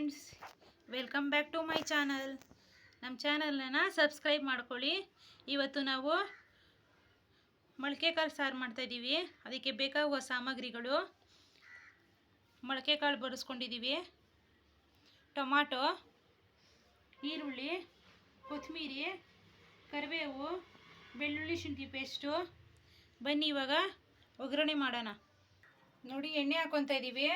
Friends welcome back to my channel ನಮ್ಮ ಚಾನಲನ್ನು subscribe ಮಾಡ್ಕೊಳ್ಳಿ. ಇವತ್ತು ನಾವು ಮೊಳಕೆ ಕಾಳು ಸಾರು ಮಾಡ್ತಾಯಿದ್ದೀವಿ ಅದಕ್ಕೆ ಬೇಕಾಗುವ ಸಾಮಗ್ರಿಗಳು ಮೊಳಕೆ ಕಾಳು ಬಡಿಸ್ಕೊಂಡಿದ್ದೀವಿ ಟೊಮಾಟೊ, ಈರುಳ್ಳಿ ಕೊತ್ತಂಬರಿ ಕರಿಬೇವು, ಬೆಳ್ಳುಳ್ಳಿ ಶುಂಠಿ ಪೇಸ್ಟು ಬನ್ನಿ ಇವಾಗ ಒಗ್ಗರಣೆ ಮಾಡೋಣ. ನೋಡಿ ಎಣ್ಣೆ ಹಾಕೊತಾ ಇದ್ದೀವಿ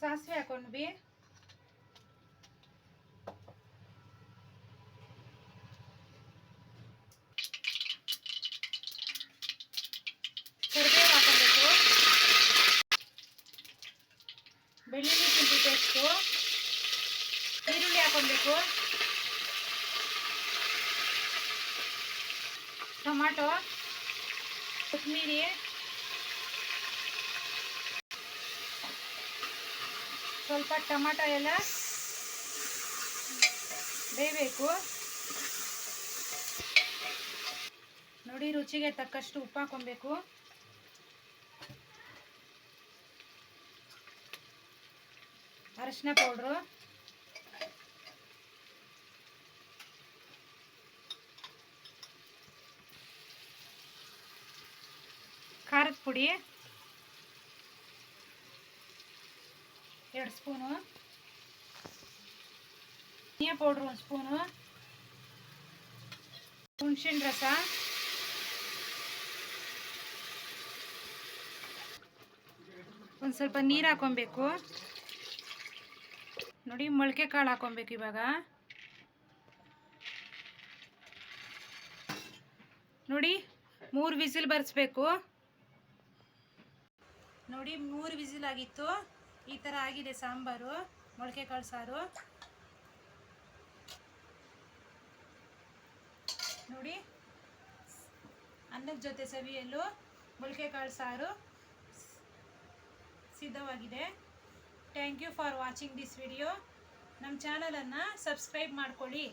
ಸಾಸಿವೆ ಹಾಕೊಂಡ್ವಿ ಕರಿಬೇವು ಹಾಕೊಬೇಕು ಬೆಳ್ಳುಳ್ಳಿ ಶುಂಠಿ ಪೇಸ್ಟು ಈರುಳ್ಳಿ ಹಾಕೊಬೇಕು ಟೊಮಾಟೊ ಕೊತ್ತಂಬರಿ ಸ್ವಲ್ಪ ಟೊಮಾಟೊ ಎಲ್ಲ ಬೇಯಬೇಕು. ನೋಡಿ ರುಚಿಗೆ ತಕ್ಕಷ್ಟು ಉಪ್ಪು ಹಾಕೊಬೇಕು ಅರಶಿನ ಪೌಡ್ರು. ಖಾರದ ಪುಡಿ. ಎರಡು ಸ್ಪೂನು. ಧನಿಯಾ ಪೌಡ್ರ್ ಒಂದು ಸ್ಪೂನು. ಹುಣಸಿನ ರಸ. ಒಂದು ಸ್ವಲ್ಪ ನೀರು ಹಾಕೊಬೇಕು. ನೋಡಿ, ಮೊಳಕೆ ಕಾಳು ಹಾಕೊಬೇಕು ಇವಾಗ. ನೋಡಿ, ಮೂರು ವಿಸಿಲ್ ಬರ್ಸ್ಬೇಕು. ನೋಡಿ, ಮೂರು ವಿಸಿಲ್ ಆಗಿತ್ತು. ಈ ಥರ ಆಗಿದೆ ಸಾಂಬಾರು. ಮೊಳಕೆ ಕಾಳು ಸಾರು. ನೋಡಿ. ಅನ್ನದ ಜೊತೆ ಸವಿಯಲು ಮೊಳಕೆ ಕಾಳು ಸಾರು ಸಿದ್ಧವಾಗಿದೆ. Thank you for watching this video ನಮ್ಮ ಚಾನಲನ್ನು ಸಬ್ಸ್ಕ್ರೈಬ್ ಮಾಡ್ಕೊಳ್ಳಿ.